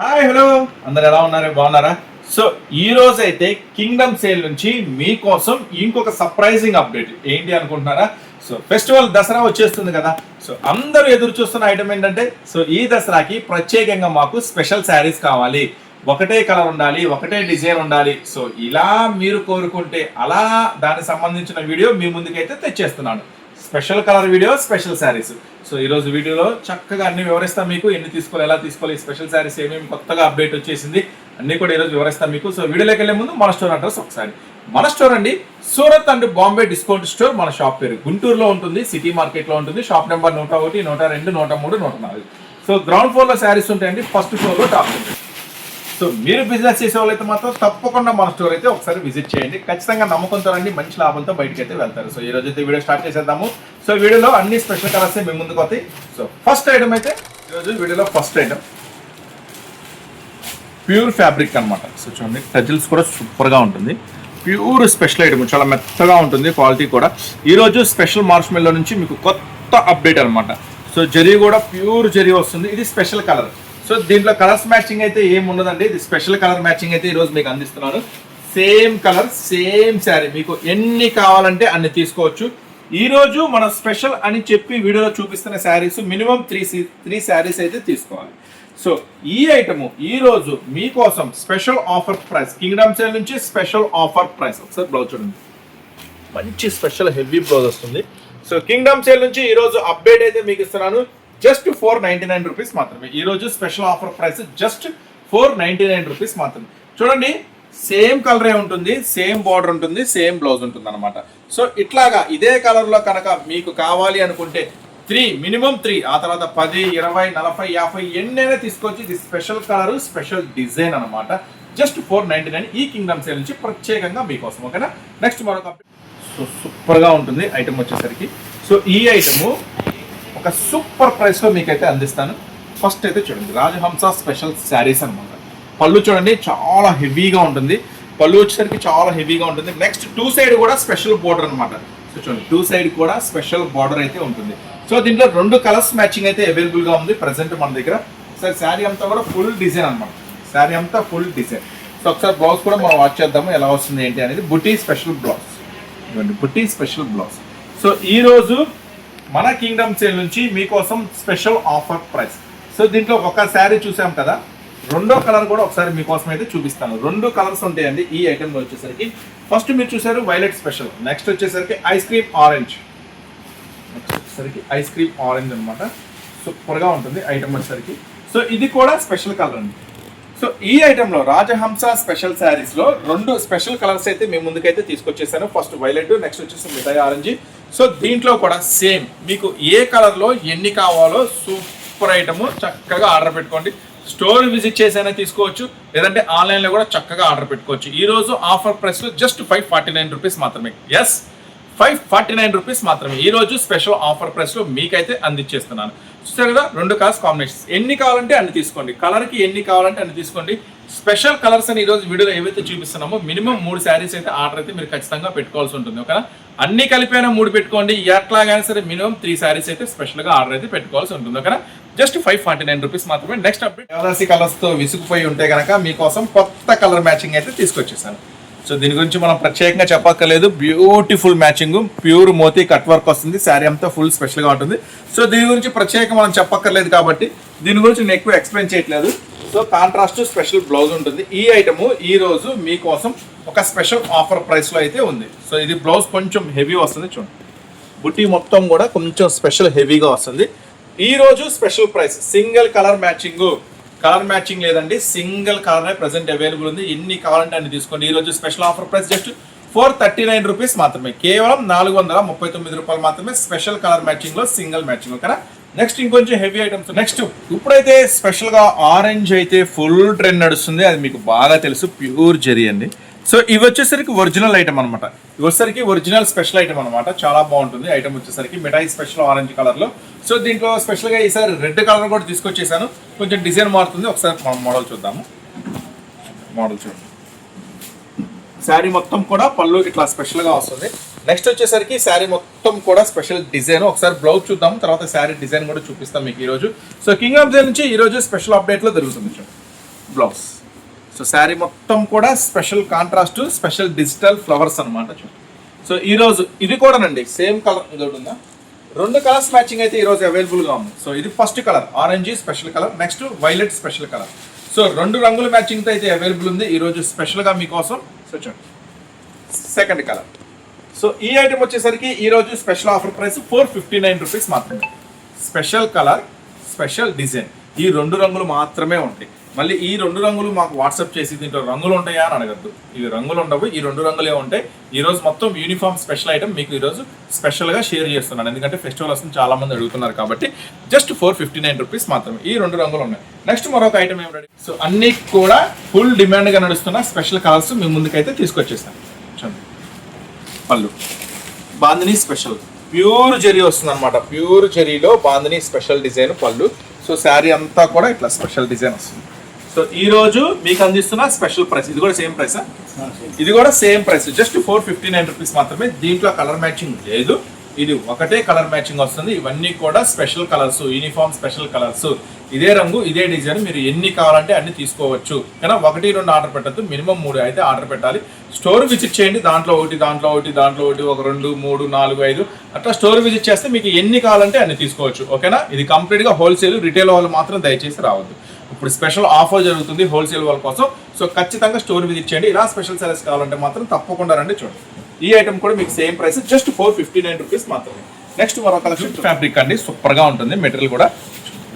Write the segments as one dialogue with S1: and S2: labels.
S1: Hi hello అందరు ఎలా ఉన్నారు? బాగున్నారా? సో ఈ రోజు అయితే కింగ్డమ్ సేల్ నుంచి మీకోసం ఇంకొక సర్ప్రైజింగ్ అప్డేట్ ఏంటి అనుకుంటున్నారా? సో ఫెస్టివల్ దసరా వచ్చేస్తుంది కదా. సో అందరూ ఎదురు చూస్తున్న ఐటమ్ ఏంటంటే సో ఈ దసరాకి ప్రత్యేకంగా మాకు స్పెషల్ శారీస్ కావాలి. ఒకటే కలర్ ఉండాలి ఒకటే డిజైన్ ఉండాలి. సో ఇలా మీరు కోరుకుంటే అలా దానికి సంబంధించిన వీడియో మీ ముందుకైతే తెచ్చేస్తున్నాను. Special colour video special saris. So ఈ రోజు వీడియోలో చక్కగా అన్ని వివరిస్తాం మీకు. ఎన్ని తీసుకోవాలి ఎలా తీసుకోవాలి ఈ స్పెషల్ శారీస్ ఏమేమి కొత్తగా అప్డేట్ వచ్చేసింది అన్ని కూడా ఈరోజు వివరిస్తాం మీకు. సో వీడియోలోకి వెళ్ళే ముందు మన స్టోర్ అడ్రస్ ఒకసారి. మన స్టోర్ అండి Surat and Bombay discount store. మన షాప్ పేరు గుంటూరులో ఉంటుంది సిటీ మార్కెట్లో ఉంటుంది. షాప్ నెంబర్ నూట ఒకటి నూట రెండు నూట మూడు నూట నాలుగు. సో గ్రౌండ్ ఫ్లోర్లో శారీస్ ఉంటాయండి. ఫస్ట్ ఫ్లోర్లో టాప్. ఉంటుంది సో మీరు బిజినెస్ చేసే వాళ్ళైతే మాత్రం తప్పకుండా మన స్టోర్ అయితే ఒకసారి విజిట్ చేయండి. ఖచ్చితంగా నమ్మకంతో రండి. మంచి లాభంతో బయటకి అయితే వెళ్తారు. సో ఈ రోజు అయితే వీడియో స్టార్ట్ చేసేద్దాము. సో వీడియోలో అన్ని స్పెషల్ కలర్స్ మీ ముందుకు వస్తాయి. సో ఫస్ట్ ఐటమ్ అయితే ఈరోజు వీడియోలో ఫస్ట్ ఐటమ్ ప్యూర్ ఫ్యాబ్రిక్ అన్నమాట. సో చూడండి టజిల్స్ కూడా సూపర్గా ఉంటుంది. ప్యూర్ స్పెషల్ ఐటమ్ చాలా మెత్తగా ఉంటుంది క్వాలిటీ కూడా. ఈరోజు స్పెషల్ మార్ష్మెల్లో నుంచి మీకు కొత్త అప్డేట్ అనమాట సో జరీ కూడా ప్యూర్ జరీ వస్తుంది. ఇది స్పెషల్ కలర్ సో దీంట్లో కలర్స్ మ్యాచింగ్ అయితే ఏమి ఉండదండి. ఇది స్పెషల్ కలర్ మ్యాచింగ్ అయితే ఈరోజు మీకు అందిస్తున్నాను సేమ్ కలర్ సేమ్ శారీ మీకు ఎన్ని కావాలంటే అన్ని తీసుకోవచ్చు. ఈరోజు మన స్పెషల్ అని చెప్పి వీడియోలో చూపిస్తున్న saris minimum three three saris అయితే తీసుకోవాలి. సో ఈ ఐటము ఈ రోజు మీకోసం special offer price kingdom sale నుంచి స్పెషల్ ఆఫర్ ప్రైస్ ఒకసారి బ్లౌజ్ చూడండి. మంచి స్పెషల్ హెవీ బ్లౌజ్ వస్తుంది. సో కింగ్డమ్ సేల్ నుంచి ఈరోజు అప్డేట్ అయితే మీకు ఇస్తున్నాను. Just four ninety nine rupees మాత్రమే. ఈ రోజు special offer price just four ninety nine rupees మాత్రమే. చూడండి సేమ్ కలరే ఉంటుంది సేమ్ బార్డర్ ఉంటుంది సేమ్ బ్లౌజ్ ఉంటుంది అనమాట సో ఇట్లాగా ఇదే కలర్లో కనుక మీకు కావాలి అనుకుంటే త్రీ మినిమం త్రీ ఆ తర్వాత పది ఇరవై నలభై యాభై ఎన్నైనా తీసుకొచ్చి ఇది స్పెషల్ కలర్ స్పెషల్ డిజైన్ అనమాట జస్ట్ ఫోర్ నైంటీ నైన్ ఈ కింగ్డమ్ సేల్ నుంచి ప్రత్యేకంగా మీకోసం ఓకేనా నెక్స్ట్ మరొక సో సూపర్గా ఉంటుంది ఐటమ్ వచ్చేసరికి. సో ఈ ఐటము ఒక సూపర్ ప్రైస్లో మీకైతే అందిస్తాను. ఫస్ట్ అయితే చూడండి రాజహంస స్పెషల్ శారీస్ అనమాట పళ్ళు చూడండి చాలా హెవీగా ఉంటుంది. పళ్ళు వచ్చేసరికి చాలా హెవీగా ఉంటుంది. నెక్స్ట్ టూ సైడ్ కూడా స్పెషల్ బోర్డర్ అనమాట సో చూడండి టూ సైడ్ కూడా స్పెషల్ బార్డర్ అయితే ఉంటుంది. సో దీంట్లో రెండు కలర్స్ మ్యాచింగ్ అయితే అవైలబుల్గా ఉంది ప్రజెంట్ మన దగ్గర. సార్ శారీ అంతా కూడా ఫుల్ డిజైన్ అనమాట శారీ అంతా ఫుల్ డిజైన్ సో ఒకసారి బ్లౌజ్ కూడా మనం వాచ్ చేద్దాము ఎలా వస్తుంది ఏంటి అనేది. బుటీ స్పెషల్ బ్లౌజ్ ఇవ్వండి బుట్టి స్పెషల్ బ్లౌజ్ సో ఈ రోజు మన కింగ్డమ్ సేల్ నుంచి మీకోసం స్పెషల్ ఆఫర్ ప్రైస్ సో దీంట్లో ఒక శారీ చూసాం కదా? రెండో కలర్ కూడా ఒకసారి మీకోసం అయితే చూపిస్తాను. రెండు కలర్స్ ఉంటాయండి ఈ ఐటెంలో వచ్చేసరికి. ఫస్ట్ మీరు చూసారు వైలెట్ స్పెషల్ నెక్స్ట్ వచ్చేసరికి ఐస్ క్రీమ్ ఆరెంజ్ నెక్స్ట్ వచ్చేసరికి ఐస్ క్రీమ్ ఆరెంజ్ అనమాట సూపర్గా ఉంటుంది ఐటమ్ వచ్చేసరికి. సో ఇది కూడా స్పెషల్ కలర్ అండి. సో ఈ ఐటెంలో రాజహంస స్పెషల్ శారీస్లో రెండు స్పెషల్ కలర్స్ అయితే మేము ముందుకైతే తీసుకొచ్చేసాను. ఫస్ట్ వైలెట్ నెక్స్ట్ వచ్చేసి మిఠాయి ఆరెంజ్ సో దీంట్లో కూడా సేమ్ మీకు ఏ కలర్లో ఎన్ని కావాలో సూపర్ ఐటమ్ చక్కగా ఆర్డర్ పెట్టుకోండి. స్టోర్ విజిట్ చేసైనా తీసుకోవచ్చు లేదంటే ఆన్లైన్లో కూడా చక్కగా ఆర్డర్ పెట్టుకోవచ్చు. ఈరోజు ఆఫర్ ప్రైస్లో just five forty nine rupees మాత్రమే. Yes five forty nine rupees మాత్రమే. ఈరోజు స్పెషల్ ఆఫర్ ప్రైస్లో మీకైతే అందించేస్తున్నాను. చూసారు కదా రెండు కలర్స్ కాంబినేషన్స్. ఎన్ని కావాలంటే అన్ని తీసుకోండి. కలర్కి ఎన్ని కావాలంటే అన్ని తీసుకోండి. స్పెషల్ కలర్స్ అని ఈరోజు వీడియోలో ఏవైతే చూపిస్తున్నామో మినిమం మూడు శారీస్ అయితే ఆర్డర్ అయితే మీరు ఖచ్చితంగా పెట్టుకోవాల్సి ఉంటుంది ఓకేనా? అన్ని కలిపైనా మూడు పెట్టుకోండి ఎట్లాగైనా సరే మినిమం త్రీ శారీస్ అయితే స్పెషల్గా ఆర్డర్ అయితే పెట్టుకోవాల్సి ఉంటుంది ఓకేనా? Just five forty nine rupees మాత్రమే. నెక్స్ట్ అప్డేట్ దేవదాసి కలర్స్ విసుగుపోయి ఉంటే కనుక మీకోసం కొత్త కలర్ మ్యాచింగ్ అయితే తీసుకొచ్చేసాను. సో దీని గురించి మనం ప్రత్యేకంగా చెప్పక్కర్లేదు. Beautiful matching pure moti cut work వస్తుంది. శారీ అంతా ఫుల్ స్పెషల్గా ఉంటుంది. సో దీని గురించి ప్రత్యేకంగా మనం చెప్పక్కర్లేదు కాబట్టి దీని గురించి నేను ఎక్కువ ఎక్స్ప్లెయిన్ చేయట్లేదు. సో కాంట్రాస్ట్ స్పెషల్ బ్లౌజ్ ఉంటుంది. ఈ ఐటమ్ ఈ రోజు మీకోసం ఒక స్పెషల్ ఆఫర్ ప్రైస్లో అయితే ఉంది. సో ఇది బ్లౌజ్ కొంచెం హెవీ వస్తుంది చూడండి. బుట్టి మొత్తం కూడా కొంచెం స్పెషల్ హెవీగా వస్తుంది. ఈ రోజు special price single colour matching. Colour matching లేదండి సింగిల్ కలర్ ప్రెసెంట్ అవైలబుల్ ఉంది. ఎన్ని కావాలంటే అన్ని తీసుకోండి. ఈ రోజు special offer price just four thirty nine rupees మాత్రమే. కేవలం నాలుగు వందల ముప్పై తొమ్మిది రూపాయలు మాత్రమే స్పెషల్ కలర్ మ్యాచింగ్లో సింగిల్ మ్యాచింగ్ ఓకేనా నెక్స్ట్ ఇంకొంచెం హెవీ ఐటమ్స్ నెక్స్ట్ ఇప్పుడైతే స్పెషల్గా ఆరెంజ్ అయితే ఫుల్ ట్రెండ్ నడుస్తుంది. అది మీకు బాగా తెలుసు. ప్యూర్ జెరీ అండి. సో ఇవి వచ్చేసరికి ఒరిజినల్ ఐటమ్ అనమాట ఇవి వచ్చేసరికి ఒరిజినల్ స్పెషల్ ఐటమ్ అనమాట చాలా బాగుంటుంది. ఐటమ్ వచ్చేసరికి మిఠాయి స్పెషల్ ఆరెంజ్ కలర్లో. సో దీంట్లో స్పెషల్గా ఈసారి రెడ్ కలర్ కూడా తీసుకొచ్చేసాను. కొంచెం డిజైన్ మారుతుంది. ఒకసారి మనం మోడల్ చూద్దాము. మోడల్ చూడండి. శారీ మొత్తం కూడా పళ్ళు ఇట్లా స్పెషల్గా వస్తుంది. నెక్స్ట్ వచ్చేసరికి శారీ మొత్తం కూడా స్పెషల్ డిజైన్ ఒకసారి బ్లౌజ్ చూద్దాం తర్వాత శారీ డిజైన్ కూడా చూపిస్తాం మీకు ఈరోజు. సో కింగ్ ఆఫ్ నుంచి ఈరోజు స్పెషల్ అప్డేట్లో దొరుకుతుంది బ్లౌజ్ సో శారీ మొత్తం కూడా special contrast special digital flowers అనమాట సో ఈరోజు ఇది కూడానండి సేమ్ కలర్ ఇది ఉందా? రెండు కలర్స్ మ్యాచింగ్ అయితే ఈరోజు అవైలబుల్గా ఉంది. సో ఇది first colour orange special colour next violet special colour so రెండు రంగుల మ్యాచింగ్తో అయితే అవైలబుల్ ఉంది. ఈరోజు స్పెషల్గా మీకోసం. సో చూడండి. సెకండ్ కలర్ సో ఈ ఐటమ్ వచ్చేసరికి ఈ రోజు special offer price four fifty nine rupees మాత్రమే. స్పెషల్ కలర్ స్పెషల్ డిజైన్ ఈ రెండు రంగులు మాత్రమే ఉంటాయి. మళ్ళీ ఈ రెండు రంగులు మాకు వాట్సాప్ చేసి దీంట్లో రంగులు ఉంటాయా అని అడగద్దు. ఇవి రంగులు ఉండవు ఈ రెండు రంగులే ఉంటాయి. ఈరోజు మొత్తం యూనిఫామ్ స్పెషల్ ఐటమ్ మీకు ఈ రోజు షేర్ చేస్తున్నాను. ఎందుకంటే ఫెస్టివల్ వస్తుంది చాలామంది అడుగుతున్నారు కాబట్టి just four fifty nine rupees మాత్రమే. ఈ రెండు రంగులు ఉన్నాయి. నెక్స్ట్ మరొక ఐటమ్ ఏం రెడీ సో అన్ని కూడా ఫుల్ డిమాండ్గా నడుస్తున్న స్పెషల్ కలర్స్ మీ ముందుకైతే తీసుకొచ్చేస్తాను. పళ్ళు. బాందిని స్పెషల్. ప్యూర్ జెరీ వస్తుంది అనమాట ప్యూర్ జెరీలో బాందిని స్పెషల్ డిజైన్ పళ్ళు. సో శారీ అంతా కూడా ఇట్లా స్పెషల్ డిజైన్ వస్తుంది. సో ఈ రోజు మీకు అందిస్తున్న స్పెషల్ ప్రైస్. ఇది కూడా సేమ్ ప్రైసా? ఇది కూడా same price. Just four fifty nine rupees మాత్రమే. దీంట్లో కలర్ మ్యాచింగ్ లేదు. ఇది ఒకటే కలర్ మ్యాచింగ్ వస్తుంది. ఇవన్నీ కూడా special colours uniform special colours. ఇదే రంగు ఇదే డిజైన్ మీరు ఎన్ని కావాలంటే అన్ని తీసుకోవచ్చు. కానీ ఒకటి రెండు ఆర్డర్ పెట్టద్దు. మినిమం మూడు అయితే ఆర్డర్ పెట్టాలి. స్టోర్ విజిట్ చేయండి. దాంట్లో ఒకటి దాంట్లో ఒకటి దాంట్లో ఒకటి ఒక రెండు మూడు నాలుగు ఐదు. అట్లా స్టోర్ విజిట్ చేస్తే మీకు ఎన్ని కావాలంటే అన్ని తీసుకోవచ్చు. ఓకేనా? ఇది కంప్లీట్గా హోల్సేల్ రిటైల్ వాళ్ళు మాత్రం దయచేసి రావద్దు. ఇప్పుడు స్పెషల్ ఆఫర్ జరుగుతుంది హోల్సేల్ వాళ్ళ కోసం. సో ఖచ్చితంగా స్టోర్ విజిట్ చేయండి. ఇలా స్పెషల్ సారీస్ కావాలంటే మాత్రం తప్పకుండా రండి చూడండి. ఈ ఐటమ్ కూడా మీకు same price just four fifty nine rupees మాత్రమే. నెక్స్ట్ మరో కలెక్షన్ ఫ్యాబ్రిక్ అండి సూపర్గా ఉంటుంది మెటీరియల్ కూడా.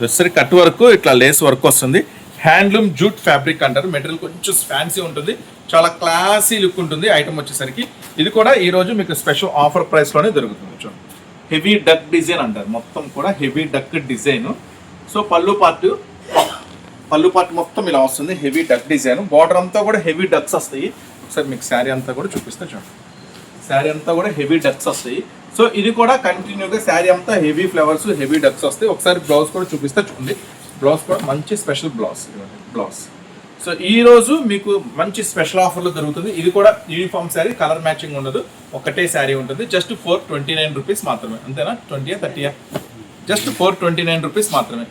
S1: వచ్చేసరికి కట్ వర్క్ ఇట్లా లేస్ వర్క్ వస్తుంది. హ్యాండ్లూమ్ జూట్ ఫ్యాబ్రిక్ అంటారు మెటీరియల్ కొంచెం ఫ్యాన్సీ ఉంటుంది. చాలా క్లాసీ లుక్ ఉంటుంది ఐటమ్ వచ్చేసరికి. ఇది కూడా ఈ రోజు మీకు స్పెషల్ ఆఫర్ ప్రైస్లోనే దొరుకుతుంది చూడండి. హెవీ డక్ డిజైన్ అంటారు మొత్తం కూడా హెవీ డక్ డిజైన్ సో పళ్ళు పార్ట్ పళ్ళు పార్ట్ మొత్తం ఇలా వస్తుంది హెవీ డక్ డిజైన్ బార్డర్ అంతా కూడా హెవీ డక్స్ వస్తాయి. ఒకసారి మీకు శారీ అంతా కూడా చూపిస్తే చూడండి. శారీ అంతా కూడా హెవీ డక్స్ వస్తాయి. సో ఇది కూడా కంటిన్యూగా శారీ అంతా హెవీ ఫ్లవర్స్ హెవీ డక్స్ వస్తాయి. ఒకసారి బ్లౌజ్ కూడా చూపిస్తే చూడండి. బ్లౌజ్ కూడా మంచి స్పెషల్ బ్లౌజ్ బ్లౌజ్. సో ఈ రోజు మీకు మంచి స్పెషల్ ఆఫర్లో దొరుకుతుంది. ఇది కూడా యూనిఫామ్ శారీ కలర్ మ్యాచింగ్ ఉండదు. ఒకటే శారీ ఉంటుంది. Just four twenty nine rupees మాత్రమే. అంతేనా? ట్వంటీయా థర్టీయా? Just four twenty nine rupees మాత్రమే.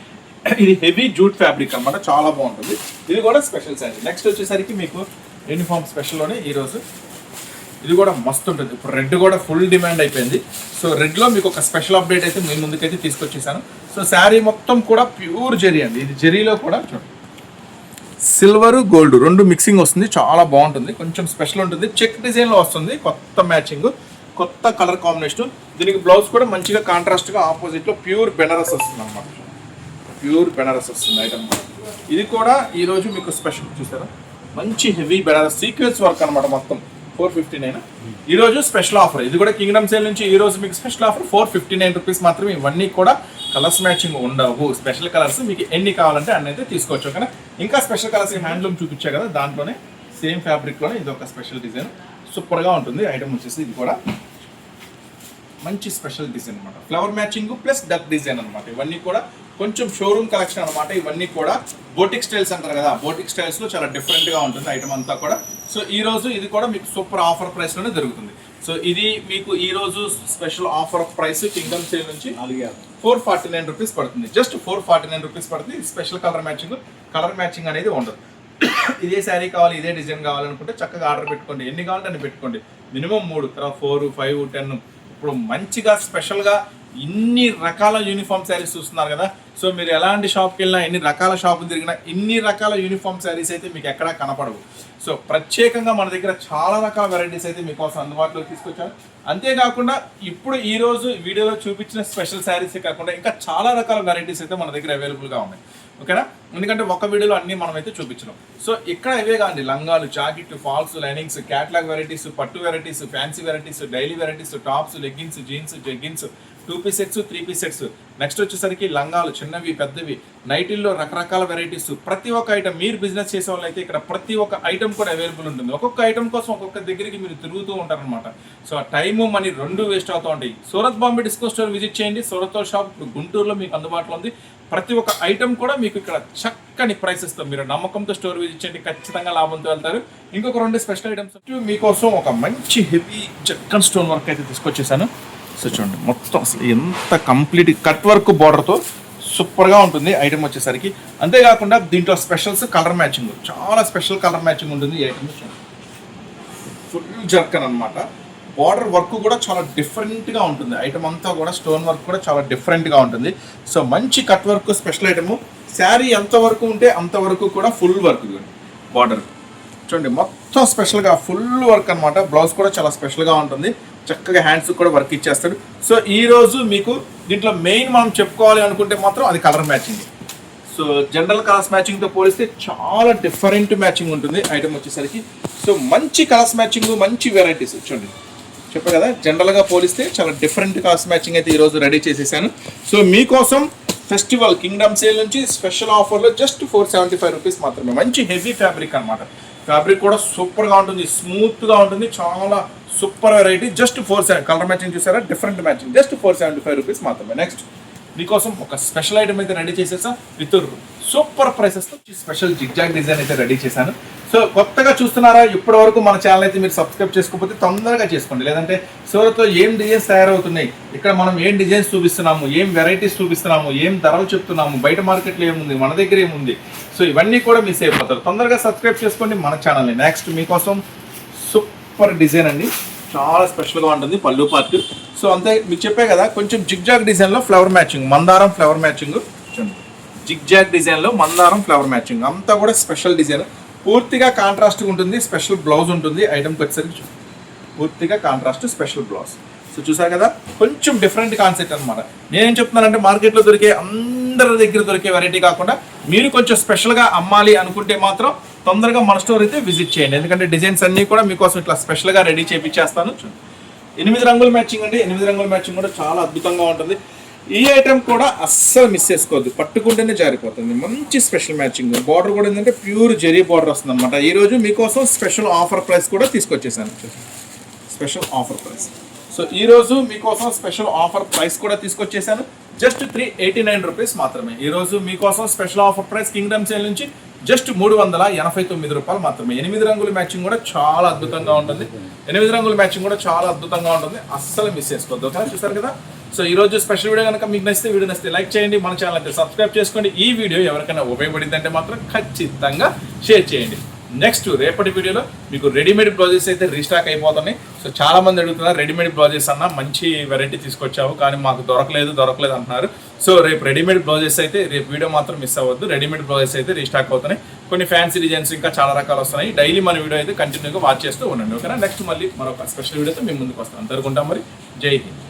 S1: ఇది హెవీ జూట్ ఫ్యాబ్రిక్ అన్నమాట. చాలా బాగుంటుంది. ఇది కూడా స్పెషల్ శారీ. నెక్స్ట్ వచ్చేసరికి మీకు యూనిఫామ్ స్పెషల్లోనే ఈరోజు ఇది కూడా మస్తు ఉంటుంది. ఇప్పుడు రెడ్ కూడా ఫుల్ డిమాండ్ అయిపోయింది. సో రెడ్లో మీకు ఒక స్పెషల్ అప్డేట్ అయితే మీ ముందుకైతే తీసుకొచ్చేసాను. సో శారీ మొత్తం కూడా ప్యూర్ జెరీ అండి. ఇది జెరీలో కూడా చూడండి. సిల్వర్ గోల్డ్ రెండు మిక్సింగ్ వస్తుంది. చాలా బాగుంటుంది. కొంచెం స్పెషల్ ఉంటుంది. చెక్ డిజైన్లో వస్తుంది. కొత్త మ్యాచింగ్ కొత్త కలర్ కాంబినేషన్ దీనికి బ్లౌజ్ కూడా మంచిగా కాంట్రాస్ట్గా ఆపోజిట్లో ప్యూర్ బెనారస్ వస్తుంది అనమాట ప్యూర్ బెనారస్ వస్తుంది ఐటమ్ ఇది కూడా ఈరోజు మీకు స్పెషల్ చూసారా? మంచి హెవీ బెనారస్ సీక్వెన్స్ వర్క్ అనమాట మొత్తం. Four fifty nine? ఈ రోజు స్పెషల్ ఆఫర్. ఇది కూడా కింగ్డమ్ సేల్ నుంచి ఈ రోజు మీకు special offer. Four fifty nine rupees మాత్రమే ఇవన్నీ కూడా కలర్స్ మ్యాచింగ్ ఉండవు. స్పెషల్ కలర్స్ మీకు ఎన్ని కావాలంటే అన్ని అయితే తీసుకోవచ్చు ఓకేనా? ఇంకా స్పెషల్ కలర్స్ హ్యాండ్లూమ్ చూపించా కదా దాంట్లోనే సేమ్ ఫ్యాబ్రిక్లోనే ఇది ఒక స్పెషల్ డిజైన్. సూపర్గా ఉంటుంది. ఐటమ్ వచ్చేసి ఇది కూడా. మంచి స్పెషల్ డిజైన్ అనమాట flower matching plus duck design అనమాట ఇవన్నీ కూడా కొంచెం షోరూమ్ కలెక్షన్ అనమాట ఇవన్నీ కూడా బోటిక్ స్టైల్స్ అంటారు కదా. బోటిక్ స్టైల్స్లో చాలా డిఫరెంట్గా ఉంటుంది ఐటమ్ అంతా కూడా. సో ఈ రోజు ఇది కూడా మీకు సూపర్ ఆఫర్ ప్రైస్లోనే దొరుకుతుంది. సో ఇది మీకు ఈ రోజు special offer price kingdom sale నుంచి ఫోర్ ఫార్టీ నైన్ రూపీస్ పడుతుంది. Just four forty nine rupees పడుతుంది special colour matching colour matching అనేది ఉండదు. ఇదే శారీ కావాలి ఇదే డిజైన్ కావాలనుకుంటే చక్కగా ఆర్డర్ పెట్టుకోండి. ఎన్ని కావాలంటే అన్ని పెట్టుకోండి. మినిమం మూడు తర్వాత ఫోర్ ఫైవ్ టెన్ ఇప్పుడు మంచిగా స్పెషల్గా ఇన్ని రకాల యూనిఫామ్ శారీస్ చూస్తున్నారు కదా. సో మీరు ఎలాంటి షాప్కి వెళ్ళినా ఎన్ని రకాల షాపులు తిరిగినా ఇన్ని రకాల యూనిఫామ్ శారీస్ అయితే మీకు ఎక్కడా కనపడవు. సో ప్రత్యేకంగా మన దగ్గర చాలా రకాల వెరైటీస్ అయితే మీకోసం అందుబాటులో తీసుకొచ్చాను అంతేకాకుండా ఇప్పుడు ఈ రోజు వీడియోలో చూపించిన స్పెషల్ శారీస్ కాకుండా ఇంకా చాలా రకాల వెరైటీస్ అయితే మన దగ్గర అవైలబుల్గా ఉన్నాయి. ఓకేనా? ఎందుకంటే ఒక వీడియోలో అన్ని మనం అయితే చూపించడం సో ఇక్కడ ఇవే కాదండి లంగాలు jacket falls linings catalogue varieties పట్టు varieties fancy varieties daily varieties tops leggings jeans jeggings two piece sets three piece sets. Next వచ్చేసరికి లంగాలు చిన్నవి పెద్దవి. నైటీల్లో రకరకాల వెరైటీస్ ప్రతి ఒక్క ఐటమ్ మీరు బిజినెస్ చేసే వాళ్ళు అయితే ఇక్కడ ప్రతి ఒక్క ఐటమ్ కూడా అవైలబుల్ ఉంటుంది. ఒక్కొక్క ఐటమ్ కోసం ఒక్కొక్క దగ్గరికి మీరు తిరుగుతూ ఉంటారనమాట సో ఆ టైము మనీ రెండు వేస్ట్ అవుతూ ఉంటాయి. Surat Bombay disco store visit చేయండి. సూరత్ షాప్ ఇప్పుడు గుంటూరులో మీకు అందుబాటులో ఉంది. ప్రతి ఒక్క ఐటమ్ కూడా మీకు ఇక్కడ చక్కని ప్రైసెస్తో మీరు నమ్మకంతో స్టోర్ విజిట్ చేయండి. ఖచ్చితంగా లాభంతో వెళ్తారు. ఇంకొక రెండు స్పెషల్ ఐటమ్స్ మీకోసం ఒక మంచి హెవీ చక్కని స్టోన్ వర్క్ అయితే తీసుకొచ్చేసాను. సో చూడండి. మొత్తం అసలు ఎంత కంప్లీట్ కట్ వర్క్ బార్డర్తో సూపర్గా ఉంటుంది ఐటమ్ వచ్చేసరికి. అంతేకాకుండా దీంట్లో స్పెషల్స్ కలర్ మ్యాచింగ్ చాలా స్పెషల్ కలర్ మ్యాచింగ్ ఉంటుంది ఈ ఐటమ్ ఫుల్ జర్కన్ అనమాట బార్డర్ వర్క్ కూడా చాలా డిఫరెంట్గా ఉంటుంది. ఐటమ్ అంతా కూడా స్టోన్ వర్క్ కూడా చాలా డిఫరెంట్గా ఉంటుంది. సో మంచి cut work special item sari ఎంతవరకు ఉంటే అంతవరకు కూడా ఫుల్ వర్క్ బార్డర్ చూడండి మొత్తం స్పెషల్గా ఫుల్ వర్క్ అనమాట బ్లౌజ్ కూడా చాలా స్పెషల్గా ఉంటుంది. చక్కగా హ్యాండ్స్ కూడా వర్క్ ఇచ్చేస్తాడు. సో ఈరోజు మీకు దీంట్లో మెయిన్ మనం చెప్పుకోవాలి అనుకుంటే మాత్రం అది colour matching so general colours మ్యాచింగ్తో పోలిస్తే చాలా డిఫరెంట్ మ్యాచింగ్ ఉంటుంది ఐటమ్ వచ్చేసరికి. సో మంచి కలర్స్ మ్యాచింగ్ మంచి వెరైటీస్ చూడండి. చెప్పా కదా జనరల్గా పోలిస్తే చాలా డిఫరెంట్ కలర్స్ మ్యాచింగ్ అయితే ఈరోజు రెడీ చేసేసాను. సో మీకోసం ఫెస్టివల్ కింగ్డమ్ సేల్ నుంచి స్పెషల్ ఆఫర్లో just four seventy five rupees మాత్రమే. మంచి హెవీ ఫ్యాబ్రిక్ అనమాట ఫ్యాబ్రిక్ కూడా సూపర్గా ఉంటుంది స్మూత్గా ఉంటుంది చాలా super variety. Just four seven. Colour matching చూసారా? Different matching. Just four seventy five rupees మాత్రమే. నెక్స్ట్ మీకోసం ఒక స్పెషల్ ఐటమ్ అయితే రెడీ చేసేసా. విత్ సూపర్ ప్రైసెస్తో స్పెషల్ జిగ్జాగ్ డిజైన్ అయితే రెడీ చేశాను. సో కొత్తగా చూస్తున్నారా? ఇప్పటి వరకు మన ఛానల్ అయితే మీరు సబ్స్క్రైబ్ చేసుకోకపోతే తొందరగా చేసుకోండి. లేదంటే సూరత్లో ఏం డిజైన్స్ తయారవుతున్నాయి? ఇక్కడ మనం ఏం డిజైన్స్ చూపిస్తున్నాము? ఏం వెరైటీస్ చూపిస్తున్నాము? ఏం ధరలు చెప్తున్నాము? బయట మార్కెట్లో ఏముంది? మన దగ్గర ఏముంది? సో ఇవన్నీ కూడా మిస్ అయిపోతారు. తొందరగా సబ్స్క్రైబ్ చేసుకోండి మన ఛానల్ని నెక్స్ట్ మీకోసం సూపర్ డిజైన్ అండి. చాలా స్పెషల్గా ఉంటుంది పళ్ళు పార్ట్ సో అంతే మీకు చెప్పే కదా కొంచెం జిగ్జాగ్ డిజైన్లో ఫ్లవర్ మ్యాచింగ్ మందారం ఫ్లవర్ మ్యాచింగ్ చూడండి జిగ్జాగ్ డిజైన్లో మందారం ఫ్లవర్ మ్యాచింగ్ అంతా కూడా స్పెషల్ డిజైన్ పూర్తిగా కాంట్రాస్ట్ ఉంటుంది స్పెషల్ బ్లౌజ్ ఉంటుంది. ఐటమ్కి వచ్చేసరికి చూ- పూర్తిగా కాంట్రాస్ట్ స్పెషల్ బ్లౌజ్ సో చూసారు కదా? కొంచెం డిఫరెంట్ కాన్సెప్ట్ అనమాట నేనేం చెప్తున్నానంటే మార్కెట్లో దొరికే అందరి దగ్గర దొరికే వెరైటీ కాకుండా మీరు కొంచెం స్పెషల్గా అమ్మాలి అనుకుంటే మాత్రం తొందరగా మన స్టోర్ అయితే విజిట్ చేయండి. ఎందుకంటే డిజైన్స్ అన్నీ కూడా మీకోసం ఇట్లా స్పెషల్గా రెడీ చేపించేస్తాను ఎనిమిది రంగుల మ్యాచింగ్ అండి. ఎనిమిది రంగుల మ్యాచింగ్ కూడా చాలా అద్భుతంగా ఉంటుంది. ఈ ఐటమ్ కూడా అస్సలు మిస్ చేసుకోవద్దు. పట్టుకుంటేనే జారిపోతుంది. మంచి స్పెషల్ మ్యాచింగ్ బార్డర్ కూడా ఏంటంటే ప్యూర్ జెరీ బార్డర్ వస్తుంది అనమాట ఈ రోజు మీకోసం స్పెషల్ ఆఫర్ ప్రైస్ కూడా తీసుకొచ్చేసాను. స్పెషల్ ఆఫర్ ప్రైస్ సో ఈ రోజు మీకోసం స్పెషల్ ఆఫర్ ప్రైస్ కూడా తీసుకొచ్చేసాను. Just three eighty nine rupees మాత్రమే ఈరోజు మీకోసం special offer price kingdom sale నుంచి జస్ట్ మూడు వందల ఎనభై తొమ్మిది రూపాయలు మాత్రమే. ఎనిమిది రంగుల మ్యాచింగ్ కూడా చాలా అద్భుతంగా ఉంటుంది. ఎనిమిది రంగుల మ్యాచింగ్ కూడా చాలా అద్భుతంగా ఉంటుంది. అస్సలు మిస్ చేసుకోవద్దు. ఒకసారి చూసారు కదా? సో ఈ రోజు స్పెషల్ వీడియో కనుక మీకు నచ్చితే వీడియో నచ్చితే లైక్ చేయండి. మన ఛానల్ అయితే సబ్స్క్రైబ్ చేసుకోండి. ఈ వీడియో ఎవరికైనా ఉపయోగపడిందంటే మాత్రం ఖచ్చితంగా షేర్ చేయండి. నెక్స్ట్ రేపటి వీడియోలో మీకు రెడీమేడ్ బ్లౌజెస్ అయితే రీస్టాక్ అయిపోతున్నాయి. సో చాలా మంది అడుగుతున్నారు రెడీమేడ్ బ్లౌజెస్ అన్న మంచి వెరైటీ తీసుకొచ్చావు కానీ మాకు దొరకలేదు దొరకలేదు అంటున్నారు. సో రేపు రెడీమేడ్ బ్లౌజెస్ అయితే రేపు వీడియో మాత్రం మిస్ అవ్వద్దు. రెడీమేడ్ బ్లౌజెస్ అయితే రీస్టాక్ అవుతున్నాయి. కొన్ని ఫ్యాన్సీ డిజైన్స్ ఇంకా చాలా రకాలు వస్తున్నాయి. డైలీ మన వీడియో అయితే కంటిన్యూగా వాచ్ చేస్తూ ఉండండి. ఓకేనా నెక్స్ట్ మళ్ళీ మరొక స్పెషల్ వీడియోతో మేము ముందుకు వస్తాం అందరుకుంటాం మరి. జై హింద్.